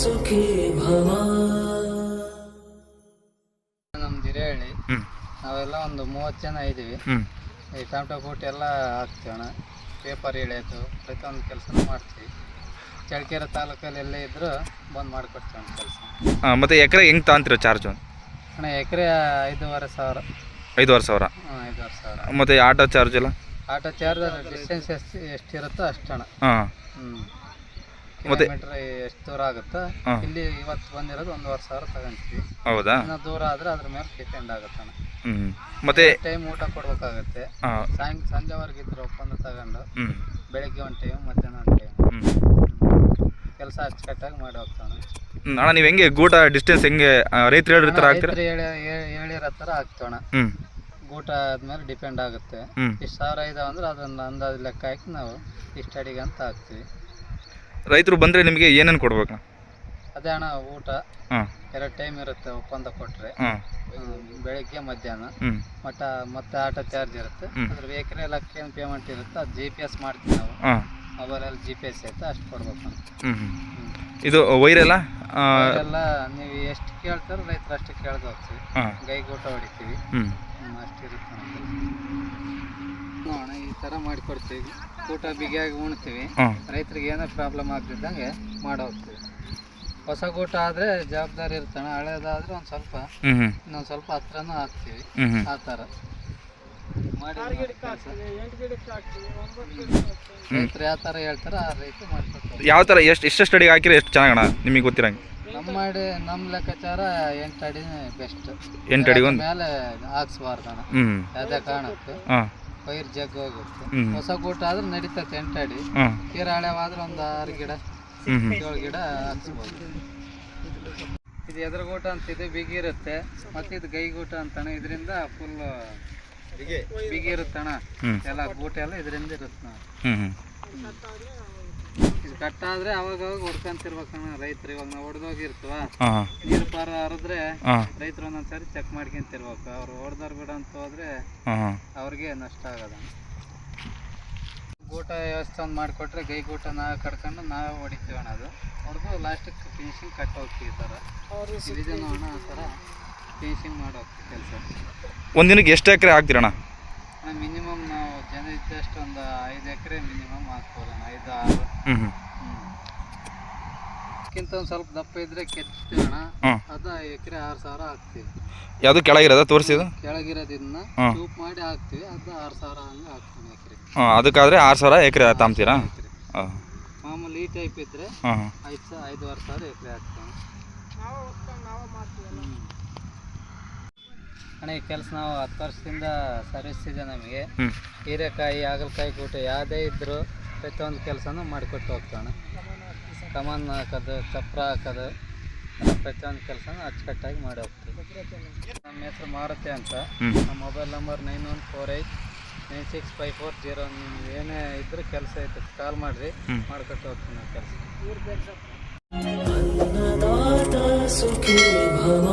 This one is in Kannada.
ಸುಖಿ ಭವ. ನಮ್ದು ಹಿರೇಹಳ್ಳಿ ಹ್ಞೂ ನಾವೆಲ್ಲ ಒಂದು ಮೂವತ್ತು ಜನ ಇದ್ದೀವಿ. ಈ ಟಮಟೊ ಕೂಟ ಎಲ್ಲ ಹಾಕ್ತೀವಿ ಪೇಪರ್ ಎಳೆಯೋದು ಪ್ರತಿಯೊಂದು ಕೆಲಸ ಮಾಡ್ತೀವಿ. ಚಳ್ಳಕೆರೆ ತಾಲೂಕಲ್ಲಿ ಎಲ್ಲೇ ಇದ್ದರೂ ಬಂದು ಮಾಡಿಕೊಡ್ತೀವಿ ಅಣ್ಣ ಕೆಲಸ. ಮತ್ತೆ ಮತ್ತು ಎಕರೆ ಹೆಂಗೆ ತಗೊಂತೀರ ಚಾರ್ಜ್ ಅಣ್ಣ ಎಕರೆ ಐದೂವರೆ ಸಾವಿರ. ಐದೂವರೆ ಸಾವಿರ? ಹಾಂ ಐದೂವರೆ ಸಾವಿರ. ಮತ್ತು ಆಟೋ ಚಾರ್ಜ್ ಎಲ್ಲ? ಆಟೋ ಚಾರ್ಜ್ ಡಿಸ್ಟೆನ್ಸ್ ಎಷ್ಟು ಎಷ್ಟಿರುತ್ತೋ ಅಷ್ಟು ಅಣ್ಣ. ಹಾಂ. ಹ್ಞೂ ಮತ್ತೆ- ಕಿಲೋಮೀಟ್ರ್ ಎಷ್ಟು ದೂರ ಆಗುತ್ತೋ ಹಾಂ. ಇಲ್ಲಿ ಇವತ್ತು ಬಂದಿರೋದು ಒಂದೂವರೆ ಸಾವಿರ ತಗೊಂತೀವಿ. ಹೌದಾ? ಇನ್ನು ದೂರ ಆದ್ರೆ ಅದ್ರ ಮೇಲೆ ಡಿಪೆಂಡ್ ಆಗುತ್ತೆ ಮತ್ತೆ ಹ್ಞೂ ಮತ್ತು ಟೈಮ್ ಊಟ ಕೊಡ್ಬೇಕಾಗತ್ತೆ. ಹಾಂ. ಸಾಯಂ ಸಂಜೆವರೆಗೆ ಇದ್ರೆ ಒಪ್ಪಂದ ತಗೊಂಡು ಹ್ಞೂ ಬೆಳಿಗ್ಗೆ ಒಂದು ಟೈಮ್ ಮಧ್ಯಾಹ್ನ ಒಂದು ಟೈಮ್ ಹ್ಞೂ ಕೆಲಸ ಅಚ್ಚುಕಟ್ಟಾಗಿ ಮಾಡಿ ಹೋಗ್ತಾನೆ ಹ್ಮ್, ಅಣ್ಣ ನೀವು ಹೆಂಗೆ ಗೂಟ ಡಿಸ್ಟೆನ್ಸ್ ಹೆಂಗೆ ರೈತರು ಹೇಳಿರ್ತಾರೆ ಆಗ್ತೀರಾ ರೈತರು ಹೇಳಿ ಹೇಳಿ- ಹೇಳಿರೋ ಥರ ಹಾಕ್ತೋಣ ಹ್ಞೂ ಊಟ ಆದ್ಮೇಲೆ ಡಿಪೆಂಡ್ ಆಗುತ್ತೆ. ಹ್ಞೂ ಇಷ್ಟು ಸಾವಿರ ಇದಾವೆ ಅಂದ್ರೆ ಅದನ್ನ ಅಂದಾಜು ಲೆಕ್ಕ ಹಾಕಿ ನಾವು ಇಷ್ಟು ಅಡಿಗೆ ಅಂತ ಹಾಕ್ತೀವಿ. ರೈತರು ಬಂದ್ರೆ ನಿಮಗೆ ಏನೇನು ಕೊಡ್ಬೇಕು? ಅದೇ ಅಣ್ಣ ಊಟ. ಹಾಂ. ಎರಡು ಟೈಮ್ ಇರುತ್ತೆ ಒಪ್ಪಂದ ಕೊಟ್ಟರೆ ಹಾಂ. ಬೆಳಿಗ್ಗೆ ಮಧ್ಯಾಹ್ನ. ಹ್ಞೂ ಮಟ್ಟ ಮತ್ತೆ ಆಟೋ ಚಾರ್ಜ್ ಇರುತ್ತೆ. ಅದ್ರ ವೆಹಿಕಲ್ ಲಕ್ಷ ಏನು ಪೇಮೆಂಟ್ ಇರುತ್ತೆ ಅದು ಜಿ ಪಿ ಎಸ್ ಮಾಡ್ತೀವಿ ನಾವು. ಹಾಂ. ಮೊಬೈಲಲ್ಲಿ ಜಿ ಪಿ ಎಸ್ ಐತೆ ಅಷ್ಟು ಕೊಡ್ಬೇಕು ಅಂತ ಹ್ಞೂ ಹ್ಞೂ ಇದು ವೈರೆಲ್ಲ ಎಲ್ಲ? ನೀವು ಎಷ್ಟು ಕೇಳ್ತಾರೋ ರೈತರು ಅಷ್ಟು ಕೇಳ್ದು ಹೋಗ್ತೀವಿ. ಹಾಂ. ಗೈಗೂಟ ಹೊಡಿತೀವಿ. ಹ್ಞೂ ನೋಡೋಣ ಈ ಥರ ಮಾಡಿಕೊಡ್ತೀವಿ. ಊಟ ಬಿಗಿಯಾಗಿ ಉಣ್ತೀವಿ. ರೈತರಿಗೆ ಏನೋ ಪ್ರಾಬ್ಲಮ್ ಆಗ್ತಿದ್ದಂಗೆ ಮಾಡೋಗ್ತೀವಿ ಹೊಸ ಊಟ ಆದ್ರೆ ಜವಾಬ್ದಾರಿ ಇರ್ತಾನೆ ಹಳೇದಾದ್ರೆ ಒಂದು ಸ್ವಲ್ಪ ಇನ್ನೊಂದು ಸ್ವಲ್ಪ ಹತ್ರನೂ ಹಾಕ್ತೀವಿ. ಆ ಥರ ಮಾಡಿ ರೈತರು ಯಾವ ಥರ ಹೇಳ್ತಾರ ಆ ರೈತ ಮಾಡ್ಕೊಡ್ತಾರೆ. ಯಾವ ಥರ ಎಷ್ಟು ಎಷ್ಟೆಷ್ಟು ಅಡಿಗೆ ಹಾಕಿದ್ರೆ ಎಷ್ಟು ಚೆನ್ನಾಗಣ ನಿಮಗೆ ಗೊತ್ತಿರಂಗೆ. ನಮ್ಮ ಮಾಡಿ ನಮ್ಮ ಲೆಕ್ಕಾಚಾರ ಎಂಟು ಅಡಿನೇ ಬೆಸ್ಟ್ ಎಂಟು ಅಡಿ ಒಂದು? ಮೇಲೆ ಹಾಕ್ಸ್ಬಾರ್ದಣ ಹ್ಮ್. ಯಾವುದೇ ಕಾರಣಕ್ಕೆ ಹಾಂ. ಪೈರ್ ಜಗ್ ಹೋಗುತ್ತೆ. ಹೊಸ ಗೂಟ ಆದ್ರೆ ನಡೀತೈತೆ ಎಂಟು ಅಡಿ. ಹಾಂ. ಕೀರಾಳೆವಾದ್ರೆ ಒಂದು ಆರು ಗಿಡ. ಹ್ಞೂ ಏಳು ಗಿಡ ಹಾಕ್ಸ್ಬೋದು. ಇದು ಎದುರುಗೂಟ ಅಂತ ಇದು ಬಿಗಿರುತ್ತೆ ಮತ್ತೆ ಇದು ಗೈಗೂಟ ಅಂತಾನೆ ಇದರಿಂದ ಫುಲ್ ಬಿಗಿ ಇರುತ್ತಣ ಎಲ್ಲ ಗೂಟ ಎಲ್ಲ ಇದರಿಂದ ಇರುತ್ತೆ ನಾವು ಹ್ಮ್. ಇದು ಕಟ್ಟಾದ್ರೆ ಅವಾಗ ಅವಾಗ ಹೊಡ್ಕೊಂತಿರ್ಬೇಕಣ್ಣ ರೈತರು ಇವಾಗ ನಾವು ಹೊಡೆದೋಗಿರ್ತವ? ಹಾಂ. ನೀರು ಪಾರ ಹರಿದ್ರೆ ಹಾಂ. ರೈತರು ಒಂದೊಂದ್ಸರಿ ಚೆಕ್ ಮಾಡ್ಕೊಂತಿರ್ಬೇಕು. ಅವ್ರು ಹೊಡೆದವ್ರು ಬಿಡ ಅಂತ ಹೋದ್ರೆ ಹಾಂ ಅವ್ರಿಗೆ ನಷ್ಟ ಆಗದ ಗೂಟ ವ್ಯವಸ್ಥೆ ಒಂದು ಮಾಡಿಕೊಟ್ರೆ ಗೈ ಗೂಟ ನಾವು ಕಡ್ಕೊಂಡು ನಾವೇ ಹೊಡಿತೀವಿ ಅಣ್ಣ ಅದು ಹೊಡೆದು ಲಾಸ್ಟಿಗೆ ಫಿನಿಶಿಂಗ್ ಕಟ್ ಹೋಗ್ತೀವಿ ಈ ಥರ. ಅಣ್ಣ ಥರ ಫಿನಿಶಿಂಗ್ ಮಾಡಿ ಕೆಲಸ. ಒಂದಿನಕ್ಕೆ ದಿನಕ್ಕೆ ಎಷ್ಟು ಎಕರೆ ಹಾಕ್ತೀರಣ್ಣ ಅಣ್ಣ ಮಿನಿಮಮ್ ನಾವು ಜನ ಇದ್ದಷ್ಟು ಒಂದು ಐದು ಎಕರೆ ಮಿನಿಮಮ್ ಹಾಕ್ಬೋದು ಅಣ್ಣ ಐದು ಆರು ಹ್ಞೂ ಹ್ಞೂ ಅದಕ್ಕಿಂತ ಒಂದು ಸ್ವಲ್ಪ ದಪ್ಪ ಇದ್ರೆ ಹಾಂ ಅದು ಎಕರೆ ಆರು ಸಾವಿರ ಹಾಕ್ತೀವಿ. ಯಾವುದು ಕೆಳಗಿರೋದ ತೋರಿಸಿದು ಕೆಳಗಿರೋದನ್ನ ಹಾಂ. ಚೂಪ್ ಮಾಡಿ ಹಾಕ್ತೀವಿ. ಅದು ಆರು ಸಾವಿರ ಹಂಗೆ ಹಾಕ್ತೀನಿ ಎಕರೆ. ಹಾಂ ಅದಕ್ಕಾದರೆ ಆರು ಸಾವಿರ ಎಕರೆ ತಾಂಬ್ತೀರಾ ಎಕರೆ. ಹಾಂ. ಮಾಮೂಲಿ ಈ ಟೈಪ್ ಇದ್ರೆ ಹಾಂ ಐದು ಐದುವರೆ ಸಾವಿರ ಎಕರೆ ಹಾಕ್ತಾನೆ ಅಣ್ಣ ಈ ಕೆಲಸ ನಾವು ಹತ್ತು ವರ್ಷದಿಂದ ಸರ್ವಿಸ್ ಇದೆ ನಮಗೆ. ಹೀರೆಕಾಯಿ ಹಾಗಲಕಾಯಿ ಕೂಟ ಯಾವುದೇ ಇದ್ದರೂ ಪ್ರತಿಯೊಂದು ಕೆಲಸನೂ ಮಾಡಿಕೊಟ್ಟು ಹೋಗ್ತಾನೆ ಕಮಾನ್ ಹಾಕೋದು ಚಪ್ರ ಹಾಕೋದು ಪ್ರತಿಯೊಂದು ಕೆಲಸನೂ ಅಚ್ಚುಕಟ್ಟಾಗಿ ಮಾಡಿ ಹೋಗ್ತೀವಿ. ನಮ್ಮ ಹೆಸರು ಮಾರುತಿ ಅಂತ. ನಮ್ಮ mobile number nine one four eight nine six five four zero ನಿಮ್ಗೆ ಏನೇ ಇದ್ದರೂ ಕೆಲಸ ಐತೆ ಕಾಲ್ ಮಾಡಿರಿ. ಮಾಡಿಕೊಟ್ಟು ಹೋಗ್ತೀನಿ ನಾವು ಕೆಲಸ. ಅನ್ನದಾತ ಸುಖಿ ಭವ.